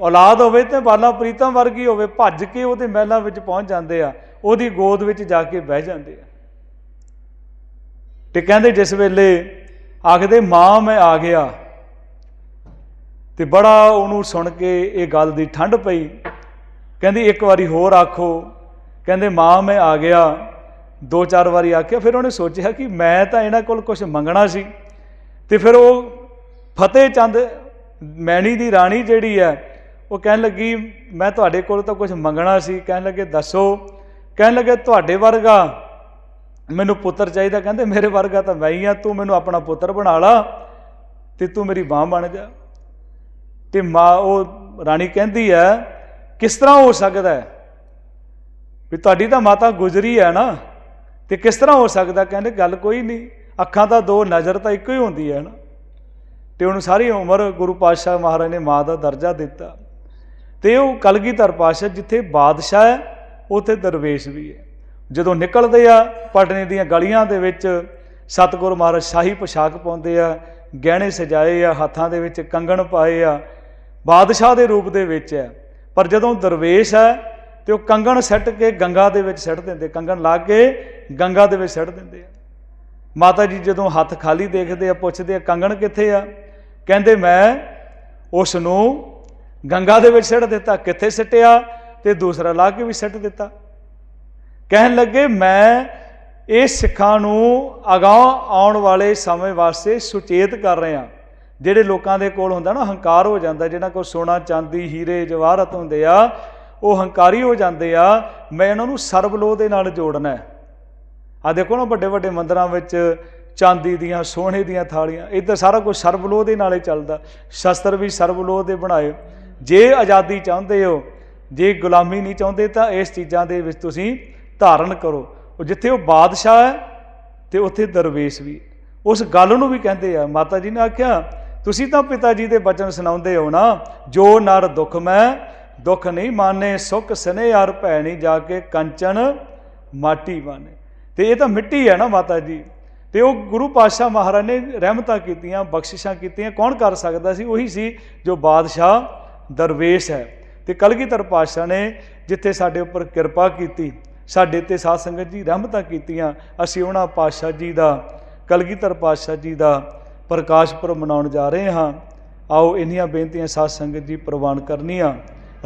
ਔਲਾਦ ਹੋਵੇ ਤੇ ਬਾਲਾ ਪ੍ਰੀਤਮ ਵਰਗੀ ਹੋਵੇ, ਭੱਜ ਕੇ ਉਹਦੇ ਮਹਿਲਾਂ ਵਿੱਚ ਪਹੁੰਚ ਜਾਂਦੇ ਆ, ਉਹਦੀ ਗੋਦ ਵਿੱਚ ਜਾ ਕੇ ਬਹਿ ਜਾਂਦੇ ਆ। ਤੇ ਕਹਿੰਦੇ ਜਿਸ ਵੇਲੇ ਆਖਦੇ, ਮਾਂ, ਮੈਂ ਆ ਗਿਆ। ਤੇ ਬੜਾ ਉਹਨੂੰ ਸੁਣ ਕੇ ਇਹ ਗੱਲ ਦੀ ਠੰਡ ਪਈ। ਕਹਿੰਦੀ, ਇੱਕ ਵਾਰੀ ਹੋਰ ਆਖੋ। ਕਹਿੰਦੇ, ਮਾਂ, ਮੈਂ ਆ ਗਿਆ। ਦੋ ਚਾਰ ਵਾਰੀ ਆਖਿਆ, ਫਿਰ ਉਹਨੇ ਸੋਚਿਆ ਕਿ ਮੈਂ ਤਾਂ ਇਹਨਾਂ ਕੋਲ ਕੁਝ ਮੰਗਣਾ ਸੀ। ਤੇ ਫਿਰ ਉਹ ਫਤਿਹ ਚੰਦ ਮੈਣੀ ਦੀ ਰਾਣੀ ਜਿਹੜੀ ਹੈ, ਉਹ ਕਹਿਣ ਲੱਗੀ, ਮੈਂ ਤੁਹਾਡੇ ਕੋਲ ਤਾਂ ਕੁਝ ਮੰਗਣਾ ਸੀ। ਕਹਿਣ ਲੱਗੇ, ਦੱਸੋ। ਕਹਿਣ ਲੱਗੇ, ਤੁਹਾਡੇ ਵਰਗਾ ਮੈਨੂੰ ਪੁੱਤਰ ਚਾਹੀਦਾ। ਕਹਿੰਦੇ, ਮੇਰੇ ਵਰਗਾ ਤਾਂ ਮੈਂ ਹੀ ਆ ਤੂੰ ਮੈਨੂੰ ਆਪਣਾ ਪੁੱਤਰ ਬਣਾ ਲਾ ਤੇ ਤੂੰ ਮੇਰੀ ਬਾਹ ਬਣ ਜਾ। ਤੇ ਮਾਂ, ਉਹ ਰਾਣੀ ਕਹਿੰਦੀ ਹੈ, ਕਿਸ ਤਰ੍ਹਾਂ ਹੋ ਸਕਦਾ ਹੈ ਵੀ ਤੁਹਾਡੀ ਤਾਂ ਮਾਤਾ ਗੁਜਰੀ ਹੈ ਨਾ, ਤੇ ਕਿਸ ਤਰ੍ਹਾਂ ਹੋ ਸਕਦਾ? ਕਹਿੰਦੇ, ਗੱਲ ਕੋਈ ਨਹੀਂ। ਅੱਖਾਂ ਤਾਂ ਦੋ, ਨਜ਼ਰ ਤਾਂ ਇੱਕੋ ਹੀ ਹੁੰਦੀ ਹੈ ਨਾ। ਤੇ ਉਹਨੂੰ ਸਾਰੀ ਉਮਰ ਗੁਰੂ ਪਾਤਸ਼ਾਹ ਮਹਾਰਾਜ ਨੇ ਮਾਂ ਦਾ ਦਰਜਾ ਦਿੱਤਾ। ਤੇ ਉਹ ਕਲਗੀਧਰ ਪਾਤਸ਼ਾਹ ਜਿੱਥੇ ਬਾਦਸ਼ਾਹ ਹੈ, ਉੱਥੇ ਦਰਵੇਸ਼ ਵੀ ਹੈ। ਜਦੋਂ ਨਿਕਲਦੇ ਆ, ਪਟਨੇ ਦੀਆਂ ਗਲੀਆਂ ਦੇ ਵਿੱਚ ਸਤਿਗੁਰ ਮਹਾਰਾਜ ਸ਼ਾਹੀ ਪੋਸ਼ਾਕ ਪਾਉਂਦੇ ਆ, ਗਹਿਣੇ ਸਜਾਏ ਆ, ਹੱਥਾਂ ਦੇ ਵਿੱਚ ਕੰਗਣ ਪਾਏ ਆ, ਬਾਦਸ਼ਾਹ ਦੇ ਰੂਪ ਦੇ ਵਿੱਚ ਹੈ। ਪਰ ਜਦੋਂ ਦਰਵੇਸ਼ ਹੈ, ਤੇ ਉਹ ਕੰਗਣ ਸੱਟ ਕੇ ਗੰਗਾ ਦੇ ਵਿੱਚ ਸੱਟ ਦਿੰਦੇ, ਕੰਗਣ ਲਾ ਕੇ ਗੰਗਾ ਦੇ ਵਿੱਚ ਸੱਟ ਦਿੰਦੇ ਆ। ਮਾਤਾ ਜੀ ਜਦੋਂ ਹੱਥ ਖਾਲੀ ਦੇਖਦੇ ਆ, ਪੁੱਛਦੇ ਆ, ਕੰਗਣ ਕਿੱਥੇ ਆ? ਕਹਿੰਦੇ, ਮੈਂ ਉਸ ਨੂੰ ਗੰਗਾ ਦੇ ਵਿੱਚ ਸਿੱਟ ਦਿੱਤਾ। ਕਿੱਥੇ ਸਿੱਟਿਆ? ਤੇ ਦੂਸਰਾ ਲਾ ਕੇ ਵੀ ਸਿੱਟ ਦਿੱਤਾ। ਕਹਿਣ ਲੱਗੇ, ਮੈਂ ਇਹ ਸਿੱਖਾਂ ਨੂੰ ਅਗਾਹ ਆਉਣ ਵਾਲੇ ਸਮੇਂ ਵਾਸਤੇ ਸੁਚੇਤ ਕਰ ਰਿਹਾ। ਜਿਹੜੇ ਲੋਕਾਂ ਦੇ ਕੋਲ ਹੁੰਦਾ ਨਾ, ਹੰਕਾਰ ਹੋ ਜਾਂਦਾ, ਜਿਹਨਾਂ ਕੋਲ ਸੋਨਾ, ਚਾਂਦੀ, ਹੀਰੇ, ਜਵਾਹਰਤ ਹੁੰਦੇ ਆ, ਉਹ ਹੰਕਾਰੀ ਹੋ ਜਾਂਦੇ ਆ। ਮੈਂ ਇਹਨਾਂ ਨੂੰ ਸਰਬਲੋਹ ਦੇ ਨਾਲ ਜੋੜਨਾ ਹੈ। ਆ ਦੇਖੋ ਨਾ ਵੱਡੇ ਵੱਡੇ ਮੰਦਰਾਂ ਵਿੱਚ ਚਾਂਦੀ ਦੀਆਂ, ਸੋਨੇ ਦੀਆਂ ਥਾਲੀਆਂ, ਇੱਧਰ ਸਾਰਾ ਕੁਝ ਸਰਬਲੋਹ ਦੇ ਨਾਲੇ ਚੱਲਦਾ। ਸ਼ਸਤਰ ਵੀ ਸਰਬਲੋਹ ਦੇ ਬਣਾਏ। ਜੇ ਆਜ਼ਾਦੀ ਚਾਹੁੰਦੇ ਹੋ, ਜੇ ਗੁਲਾਮੀ ਨਹੀਂ ਚਾਹੁੰਦੇ ਤਾਂ ਇਸ ਚੀਜ਼ਾਂ ਦੇ ਵਿੱਚ ਤੁਸੀਂ ਧਾਰਨ ਕਰੋ। ਉਹ ਜਿੱਥੇ ਉਹ ਬਾਦਸ਼ਾਹ ਹੈ ਤੇ ਉੱਥੇ ਦਰਵੇਸ਼ ਵੀ। ਉਸ ਗੱਲ ਨੂੰ ਵੀ ਕਹਿੰਦੇ ਆ। ਮਾਤਾ ਜੀ ਨੇ ਆਖਿਆ, ਤੁਸੀਂ ਤਾਂ ਪਿਤਾ ਜੀ ਦੇ ਬਚਨ ਸੁਣਾਉਂਦੇ ਹੋ ਨਾ, ਜੋ ਨਰ ਦੁੱਖ ਮੈਂ, ਦੁੱਖ ਨਹੀਂ ਮਾਨੇ, ਸੁਖ ਸਨੇ ਯਾਰ ਭੈਣੀ ਜਾ ਕੇ ਕੰਚਨ ਮਾਟੀ ਮਾਨੇ ਤੇ ਇਹ ਤਾਂ ਮਿੱਟੀ ਹੈ ਨਾ ਮਾਤਾ ਜੀ। ਤੇ ਉਹ ਗੁਰੂ ਪਾਤਸ਼ਾਹ ਮਹਾਰਾਜ ਨੇ ਰਹਿਮਤਾਂ ਕੀਤੀਆਂ, ਬਖਸ਼ਿਸ਼ਾਂ ਕੀਤੀਆਂ। ਕੌਣ ਕਰ ਸਕਦਾ ਸੀ? ਉਹੀ ਸੀ ਜੋ ਬਾਦਸ਼ਾਹ ਦਰਵੇਸ਼ ਹੈ। ਤੇ ਕਲਗੀਧਰ ਪਾਤਸ਼ਾਹ ਨੇ ਜਿੱਥੇ ਸਾਡੇ ਉੱਪਰ ਕਿਰਪਾ ਕੀਤੀ, ਸਾਡੇ ਤੇ ਸਾਧ ਸੰਗਤ ਜੀ ਰਹਿਮਤਾਂ ਕੀਤੀਆਂ, ਅਸੀਂ ਉਹਨਾਂ ਪਾਤਸ਼ਾਹ ਜੀ ਦਾ, ਕਲਗੀਧਰ ਪਾਤਸ਼ਾਹ ਜੀ ਦਾ ਪ੍ਰਕਾਸ਼ ਪੁਰਬ ਮਨਾਉਣ ਜਾ ਰਹੇ ਹਾਂ। ਆਓ ਇੰਨੀਆਂ ਬੇਨਤੀਆਂ ਸਾਧ ਸੰਗਤ ਜੀ ਪ੍ਰਵਾਨ ਕਰਨੀਆਂ।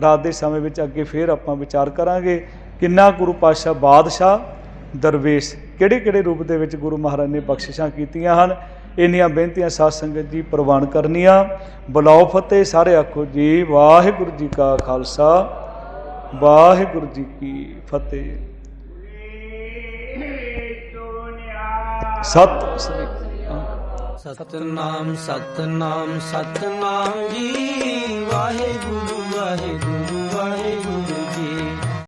ਰਾਤ ਦੇ ਸਮੇਂ ਵਿੱਚ ਅੱਗੇ ਫੇਰ ਆਪਾਂ ਵਿਚਾਰ ਕਰਾਂਗੇ। ਕਿੰਨਾ ਗੁਰੂ ਪਾਤਸ਼ਾਹ ਬਾਦਸ਼ਾਹ ਦਰਵੇਸ਼ ਕਿਹੜੇ ਕਿਹੜੇ ਰੂਪ ਦੇ ਵਿੱਚ ਗੁਰੂ ਮਹਾਰਾਜ ਨੇ ਬਖਸ਼ਿਸ਼ਾਂ ਕੀਤੀਆਂ ਹਨ? ਇੰਨੀਆਂ ਬੇਨਤੀਆਂ ਸਾਧ ਸੰਗਤ ਜੀ ਪ੍ਰਵਾਨ ਕਰਨੀਆਂ। ਬੁਲਾਓ ਫਤਿਹ, ਸਾਰੇ ਆਖੋ ਜੀ, ਵਾਹਿਗੁਰੂ ਜੀ ਕਾ ਖਾਲਸਾ, ਵਾਹਿਗੁਰੂ ਜੀ ਕੀ ਫਤਿਹ। ਸਤਿ ਸ੍ਰੀ ਸਤਨਾਮ ਸਤਨਾਮ ਸਤਨਾਮ ਜੀ, ਵਾਹਿਗੁਰੂ ਵਾਹਿਗੁਰੂ ਵਾਹਿਗੁਰੂ।